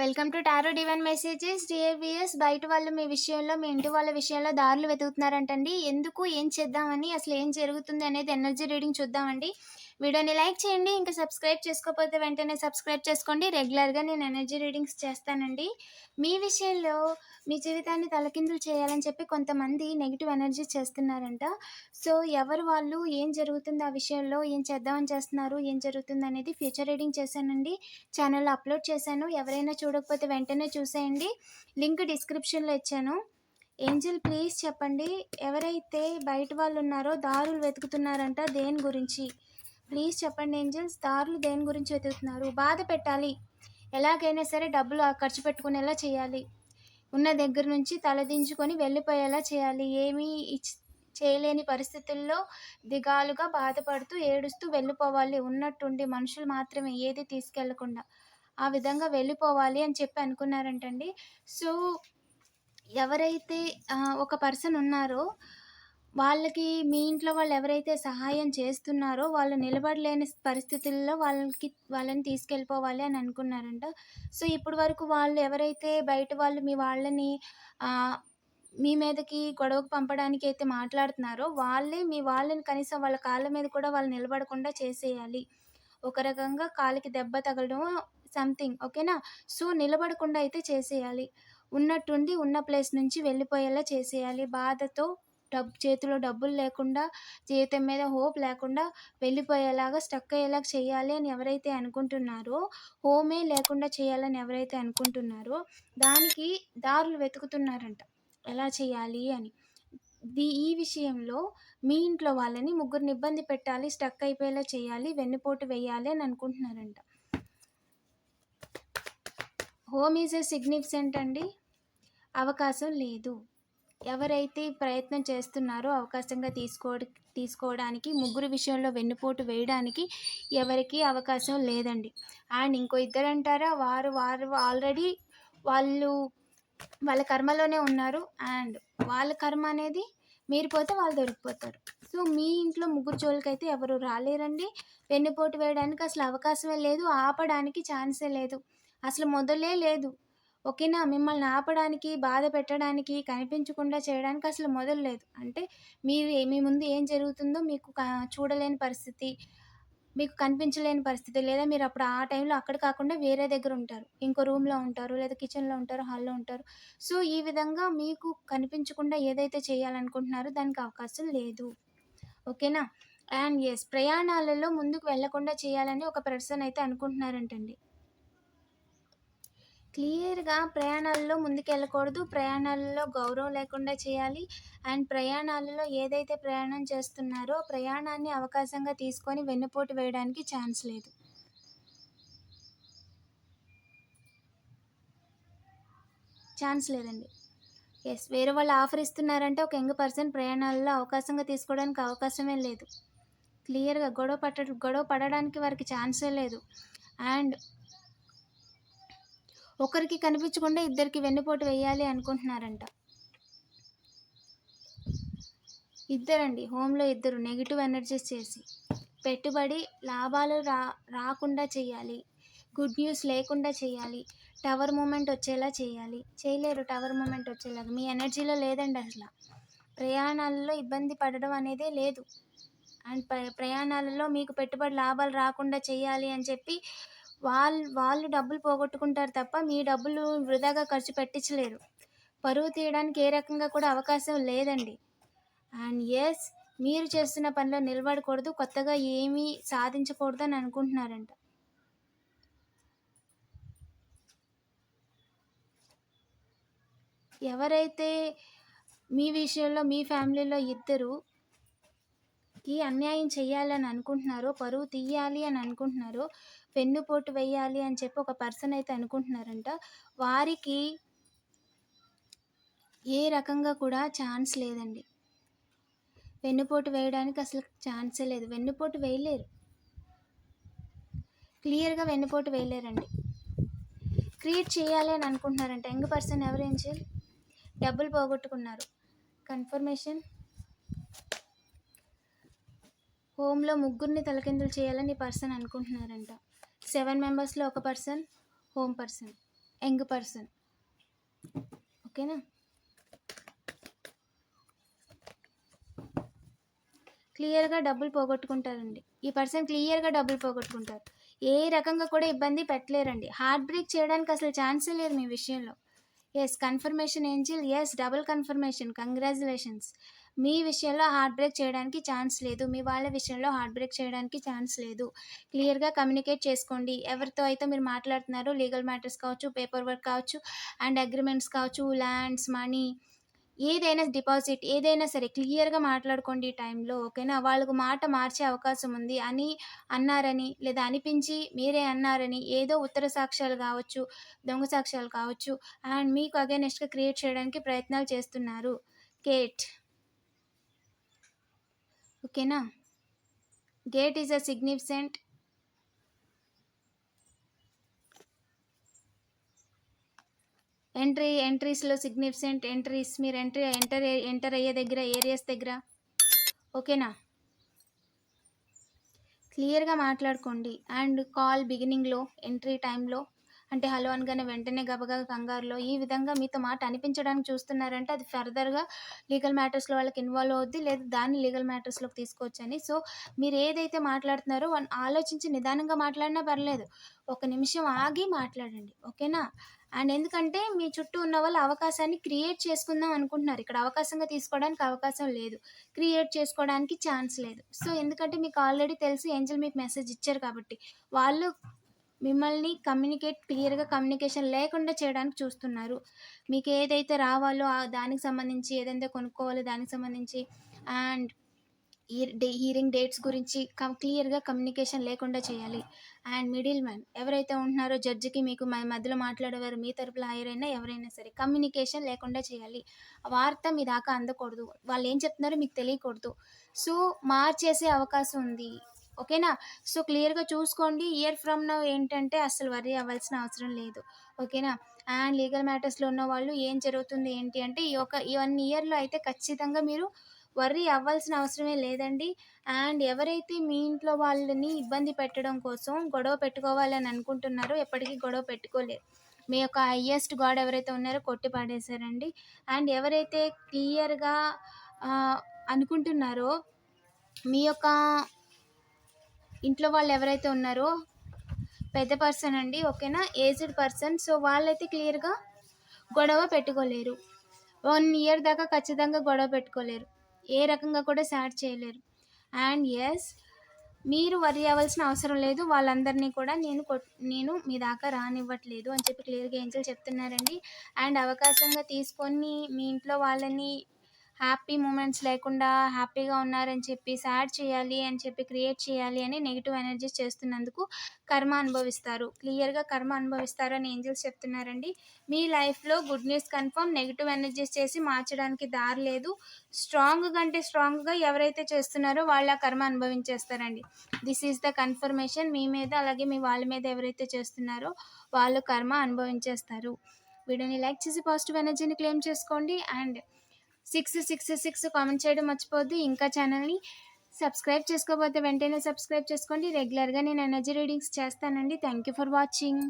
Welcome to tarot divine messages. డిఏవిఎస్ బయట వాళ్ళు మీ విషయంలో మీ ఇంటి వాళ్ళ విషయంలో దారులు వెతుకుతున్నారంటండి. ఎందుకు ఏం చేద్దామని అసలు ఏం జరుగుతుంది అనేది ఎనర్జీ రీడింగ్ చూద్దామండి. వీడియోని లైక్ చేయండి ఇంకా సబ్స్క్రైబ్ చేసుకోకపోతే వెంటనే సబ్స్క్రైబ్ చేసుకోండి. రెగ్యులర్గా నేను ఎనర్జీ రీడింగ్స్ చేస్తానండి. మీ విషయంలో మీ జీవితాన్ని తలకిందులు చేయాలని చెప్పి కొంతమంది నెగిటివ్ ఎనర్జీ చేస్తున్నారంట. సో ఎవరు వాళ్ళు? ఏం జరుగుతుంది ఆ విషయంలో? ఏం చేద్దామని చేస్తున్నారు? ఏం జరుగుతుంది అనేది ఫ్యూచర్ రీడింగ్ చేశానండి. ఛానల్లో అప్లోడ్ చేశాను. ఎవరైనా చూడకపోతే వెంటనే చూసేయండి. లింక్ డిస్క్రిప్షన్లో ఇచ్చాను. ఏంజల్ ప్లీజ్ చెప్పండి. ఎవరైతే బయట వాళ్ళు ఉన్నారో దారులు వెతుకుతున్నారంట దేని గురించి? ప్లీజ్ చెప్పండి ఏంజల్స్ దారులు దేని గురించి వెతుకుతున్నారు? బాధ పెట్టాలి. ఎలాగైనా సరే డబ్బులు ఖర్చు పెట్టుకునేలా చేయాలి. ఉన్న దగ్గర నుంచి తలదించుకొని వెళ్ళిపోయేలా చేయాలి. ఏమీ ఇచ్- చేయలేని పరిస్థితుల్లో దిగాలుగా బాధపడుతూ ఏడుస్తూ వెళ్ళిపోవాలి. ఉన్నట్టుండి మనుషులు మాత్రమే ఏది తీసుకెళ్ళకుండా ఆ విధంగా వెళ్ళిపోవాలి అని చెప్పి అనుకున్నారంటండి. సో ఎవరైతే ఒక పర్సన్ ఉన్నారో వాళ్ళకి మీ ఇంట్లో వాళ్ళు ఎవరైతే సహాయం చేస్తున్నారో వాళ్ళు నిలబడలేని పరిస్థితుల్లో వాళ్ళకి వాళ్ళని తీసుకెళ్ళిపోవాలి అని అనుకున్నారంట. సో ఇప్పటి వరకు వాళ్ళు ఎవరైతే బయట వాళ్ళు మీ వాళ్ళని మీ మీదకి గొడవకు పంపడానికి అయితే మాట్లాడుతున్నారో వాళ్ళే మీ వాళ్ళని కనీసం వాళ్ళ కాళ్ళ మీద కూడా వాళ్ళు నిలబడకుండా చేసేయాలి. ఒక రకంగా కాలికి దెబ్బ తగలడం సంథింగ్ ఓకేనా? సో నిలబడకుండా అయితే చేసేయాలి. ఉన్నట్టుండి ఉన్న ప్లేస్ నుంచి వెళ్ళిపోయేలా చేసేయాలి. బాధతో డబ్బు చేతిలో డబ్బులు లేకుండా జీవితం మీద హోప్ లేకుండా వెళ్ళిపోయేలాగా స్టక్ అయ్యేలాగా చేయాలి అని ఎవరైతే అనుకుంటున్నారో హోమే లేకుండా చేయాలని ఎవరైతే అనుకుంటున్నారో దానికి దారులు వెతుకుతున్నారంట. ఎలా చేయాలి అని. దీ ఈ విషయంలో మీ ఇంట్లో వాళ్ళని ముగ్గురిని ఇబ్బంది పెట్టాలి స్టక్ అయిపోయేలా చేయాలి వెన్నుపోటు వేయాలి అని అనుకుంటున్నారంట. హోమ్ ఈజ్ ఎ సిగ్నిఫిసెంట్ అండి. అవకాశం లేదు. ఎవరైతే ప్రయత్నం చేస్తున్నారో అవకాశంగా తీసుకో తీసుకోవడానికి ముగ్గురు విషయంలో వెన్నుపోటు వేయడానికి ఎవరికీ అవకాశం లేదండి. అండ్ ఇంకో ఇద్దరు అంటారా వారు వారు ఆల్రెడీ వాళ్ళు వాళ్ళ కర్మలోనే ఉన్నారు. అండ్ వాళ్ళ కర్మ అనేది మీరు పోతే వాళ్ళు దొరికిపోతారు. సో మీ ఇంట్లో ముగ్గురు చోళ్ళకైతే ఎవరు రాలేరండి. వెన్నుపోటు వేయడానికి అసలు అవకాశమే లేదు. ఆపడానికి ఛాన్సే లేదు. అసలు మొదలే లేదు. ఓకేనా? మిమ్మల్ని ఆపడానికి బాధ పెట్టడానికి కనిపించకుండా చేయడానికి అసలు మొదలు లేదు. అంటే మీరు మీ ముందు ఏం జరుగుతుందో మీకు చూడలేని పరిస్థితి మీకు కనిపించలేని పరిస్థితి లేదా మీరు అప్పుడు ఆ టైంలో అక్కడ కాకుండా వేరే దగ్గర ఉంటారు. ఇంకో రూమ్లో ఉంటారు లేదా కిచెన్లో ఉంటారు హాల్లో ఉంటారు. సో ఈ విధంగా మీకు కనిపించకుండా ఏదైతే చేయాలనుకుంటున్నారో దానికి అవకాశం లేదు. ఓకేనా? అండ్ ఎస్ ప్రయాణాలలో ముందుకు వెళ్ళకుండా చేయాలని ఒక పర్సన్ అయితే అనుకుంటున్నారంటండి. క్లియర్గా ప్రయాణాలలో ముందుకెళ్ళకూడదు. ప్రయాణాలలో గౌరవం లేకుండా చేయాలి. అండ్ ప్రయాణాలలో ఏదైతే ప్రయాణం చేస్తున్నారో ప్రయాణాన్ని అవకాశంగా తీసుకొని వెన్నుపోటు వేయడానికి ఛాన్స్ లేదు. ఛాన్స్ లేదండి. ఎస్ వేరే వాళ్ళు ఆఫర్ ఇస్తున్నారంటే ఒక యంగ్ పర్సన్ ప్రయాణాలలో అవకాశంగా తీసుకోవడానికి అవకాశమే లేదు. క్లియర్గా గొడవ పట్ట గొడవ పడడానికి వారికి ఛాన్సే లేదు. అండ్ ఒకరికి కనిపించకుండా ఇద్దరికి వెన్నుపోటు వేయాలి అనుకుంటున్నారంట. ఇద్దరండి హోమ్లో ఇద్దరు నెగిటివ్ ఎనర్జీస్ చేసి. పెట్టుబడి లాభాలు రా రాకుండా చేయాలి. గుడ్ న్యూస్ లేకుండా చేయాలి. టవర్ మూమెంట్ వచ్చేలా చేయాలి. చేయలేరు టవర్ మూమెంట్ వచ్చేలాగా. మీ ఎనర్జీలో లేదండి అసలు. ప్రయాణాలలో ఇబ్బంది పడడం అనేదే లేదు. అండ్ ప్ర- ప్రయాణాలలో మీకు పెట్టుబడి లాభాలు రాకుండా చేయాలి అని చెప్పి వాళ్ళు వాళ్ళు డబ్బులు పోగొట్టుకుంటారు తప్ప మీ డబ్బులు వృధాగా ఖర్చు పెట్టించలేరు. పరువు తీయడానికి ఏ రకంగా కూడా అవకాశం లేదండి. అండ్ ఎస్ మీరు చేస్తున్న పనిలో నిలబడకూడదు కొత్తగా ఏమీ సాధించకూడదు అని అనుకుంటున్నారంట. ఎవరైతే మీ విషయంలో మీ ఫ్యామిలీలో ఇద్దరు కి అన్యాయం చేయాలని అనుకుంటున్నారో పరువు తీయాలి అని అనుకుంటున్నారో పెన్నుపోటు వేయాలి అని చెప్పి ఒక పర్సన్ అయితే అనుకుంటున్నారంట. వారికి ఏ రకంగా కూడా ఛాన్స్ లేదండి. వెన్నుపోటు వేయడానికి అసలు ఛాన్సే లేదు. వెన్నుపోటు వేయలేరు. క్లియర్గా వెన్నుపోటు వేయలేరండి. క్రియేట్ చేయాలి అని అనుకుంటున్నారంట. యంగ్ పర్సన్ ఎవరేం చేయాలి? డబ్బులు పోగొట్టుకున్నారు. కన్ఫర్మేషన్? హోమ్లో ముగ్గురిని తలకిందులు చేయాలని పర్సన్ అనుకుంటున్నారంట. సెవెన్ మెంబర్స్లో ఒక person home person young person. ఓకేనా? క్లియర్గా డబ్బులు పోగొట్టుకుంటారండి. ఈ పర్సన్ క్లియర్గా డబ్బులు పోగొట్టుకుంటారు. ఏ రకంగా కూడా ఇబ్బంది పెట్టలేరండి. హార్ట్ బ్రేక్ చేయడానికి అసలు ఛాన్సే లేదు మీ విషయంలో. Yes confirmation angel yes double confirmation congratulations మీ విషయంలో హార్ట్ బ్రేక్ చేయడానికి ఛాన్స్ లేదు. మీ వాళ్ళ విషయంలో హార్ట్ బ్రేక్ చేయడానికి ఛాన్స్ లేదు. క్లియర్గా కమ్యూనికేట్ చేసుకోండి. ఎవరితో అయితే మీరు మాట్లాడుతున్నారో లీగల్ మ్యాటర్స్ కావచ్చు పేపర్ వర్క్ కావచ్చు అండ్ అగ్రిమెంట్స్ కావచ్చు ల్యాండ్స్ మనీ ఏదైనా డిపాజిట్ ఏదైనా సరే క్లియర్గా మాట్లాడుకోండి ఈ టైంలో ఓకేనా వాళ్ళకు మాట మార్చే అవకాశం ఉంది అని అన్నారని లేదా అనిపించి మీరే అన్నారని ఏదో ఉత్తర సాక్ష్యాలు కావచ్చు దొంగ సాక్ష్యాలు కావచ్చు అండ్ మీకు అగేనెస్ట్గా క్రియేట్ చేయడానికి ప్రయత్నాలు చేస్తున్నారు. కేట్ ఓకేనా? Gate is a significant entry ఎంట్రీస్లో significant entries మీరు ఎంట్రీ ఎంటర్ ఎంటర్ అయ్యే దగ్గర ఏరియాస్ దగ్గర. ఓకేనా? క్లియర్గా మాట్లాడుకోండి. అండ్ కాల్ బిగినింగ్లో ఎంట్రీ టైంలో అంటే హలో అనగానే వెంటనే గబగబ కంగారులో ఈ విధంగా మీతో మాట అనిపించడానికి చూస్తున్నారంటే అది ఫర్దర్గా లీగల్ మ్యాటర్స్లో వాళ్ళకి ఇన్వాల్వ్ అవుద్ది లేదా దాన్ని లీగల్ మ్యాటర్స్లోకి తీసుకోవచ్చని. సో మీరు ఏదైతే మాట్లాడుతున్నారో వాళ్ళని ఆలోచించి నిదానంగా మాట్లాడినా పర్లేదు ఒక నిమిషం ఆగి మాట్లాడండి ఓకేనా? అండ్ ఎందుకంటే మీ చుట్టూ ఉన్న వాళ్ళు అవకాశాన్ని క్రియేట్ చేసుకుందాం అనుకుంటున్నారు. ఇక్కడ అవకాశంగా తీసుకోవడానికి అవకాశం లేదు క్రియేట్ చేసుకోవడానికి ఛాన్స్ లేదు. సో ఎందుకంటే మీకు ఆల్రెడీ తెలిసి ఏంజల్ మీకు మెసేజ్ ఇచ్చారు కాబట్టి వాళ్ళు మిమ్మల్ని కమ్యూనికేట్ క్లియర్గా కమ్యూనికేషన్ లేకుండా చేయడానికి చూస్తున్నారు. మీకు ఏదైతే రావాలో ఆ దానికి సంబంధించి ఏదైతే కొనుక్కోవాలో దానికి సంబంధించి అండ్ హీరింగ్ డేట్స్ గురించి కం క్లియర్గా కమ్యూనికేషన్ లేకుండా చేయాలి. అండ్ మిడిల్ మ్యాన్ ఎవరైతే ఉంటున్నారో జడ్జికి మీకు మధ్యలో మాట్లాడేవారు మీ తరపుల హైర్ అయినా ఎవరైనా సరే కమ్యూనికేషన్ లేకుండా చేయాలి. వార్త మీ దాకా అందకూడదు. వాళ్ళు ఏం చెప్తున్నారో మీకు తెలియకూడదు. సో మార్చేసే అవకాశం ఉంది. ఓకేనా? సో క్లియర్గా చూసుకోండి. ఇయర్ ఫ్రమ్ నవ్ ఏంటంటే అసలు వరీ అవ్వాల్సిన అవసరం లేదు. ఓకేనా? అండ్ లీగల్ మ్యాటర్స్లో ఉన్న వాళ్ళు ఏం జరుగుతుంది ఏంటి అంటే ఈ ఒక ఈ వన్ ఇయర్లో అయితే ఖచ్చితంగా మీరు వర్రీ అవ్వాల్సిన అవసరమే లేదండి. అండ్ ఎవరైతే మీ ఇంట్లో వాళ్ళని ఇబ్బంది పెట్టడం కోసం గొడవ పెట్టుకోవాలని అనుకుంటున్నారో ఎప్పటికీ గొడవ పెట్టుకోలేరు. మీ యొక్క హయ్యెస్ట్ గాడ్ ఎవరైతే ఉన్నారో కొట్టి పాడేశారండి. అండ్ ఎవరైతే క్లియర్గా అనుకుంటున్నారో మీ యొక్క ఇంట్లో వాళ్ళు ఎవరైతే ఉన్నారో పెద్ద పర్సన్ అండి ఓకేనా ఏజ్డ్ పర్సన్ సో వాళ్ళైతే క్లియర్గా గొడవ పెట్టుకోలేరు. వన్ ఇయర్ దాకా ఖచ్చితంగా గొడవ పెట్టుకోలేరు. ఏ రకంగా కూడా సాడ్ చేయలేరు. అండ్ ఎస్ మీరు వరి అవ్వాల్సిన అవసరం లేదు. వాళ్ళందరినీ కూడా నేను కొ నేను మీ దాకా రానివ్వట్లేదు అని చెప్పి క్లియర్గా ఏంజల్ చెప్తున్నారండి. అండ్ అవకాశంగా తీసుకొని మీ ఇంట్లో వాళ్ళని హ్యాపీ మూమెంట్స్ లేకుండా హ్యాపీగా ఉన్నారని చెప్పి సాడ్ చేయాలి అని చెప్పి క్రియేట్ చేయాలి అని నెగిటివ్ ఎనర్జీస్ చేస్తున్నందుకు కర్మ అనుభవిస్తారు. క్లియర్గా కర్మ అనుభవిస్తారు అని ఏంజల్స్ చెప్తున్నారండి. మీ లైఫ్లో good news confirm negative energies చేసి మార్చడానికి దారి లేదు. స్ట్రాంగ్ కంటే స్ట్రాంగ్గా ఎవరైతే చేస్తున్నారో వాళ్ళ కర్మ అనుభవించేస్తారండి. దిస్ ఈజ్ ద కన్ఫర్మేషన్ మీ మీద అలాగే మీ వాళ్ళ మీద ఎవరైతే చేస్తున్నారో వాళ్ళు కర్మ అనుభవించేస్తారు. వీడియోని లైక్ చేసి పాజిటివ్ ఎనర్జీని క్లెయిమ్ చేసుకోండి. And six six six comment చేయడం మర్చిపోద్దు ఇంకా ఛానల్ని సబ్స్క్రైబ్ చేసుకోకపోతే వెంటనే సబ్స్క్రైబ్ చేసుకోండి. రెగ్యులర్గా నేను ఎనర్జీ రీడింగ్స్ చేస్తానండి. Thank you for watching.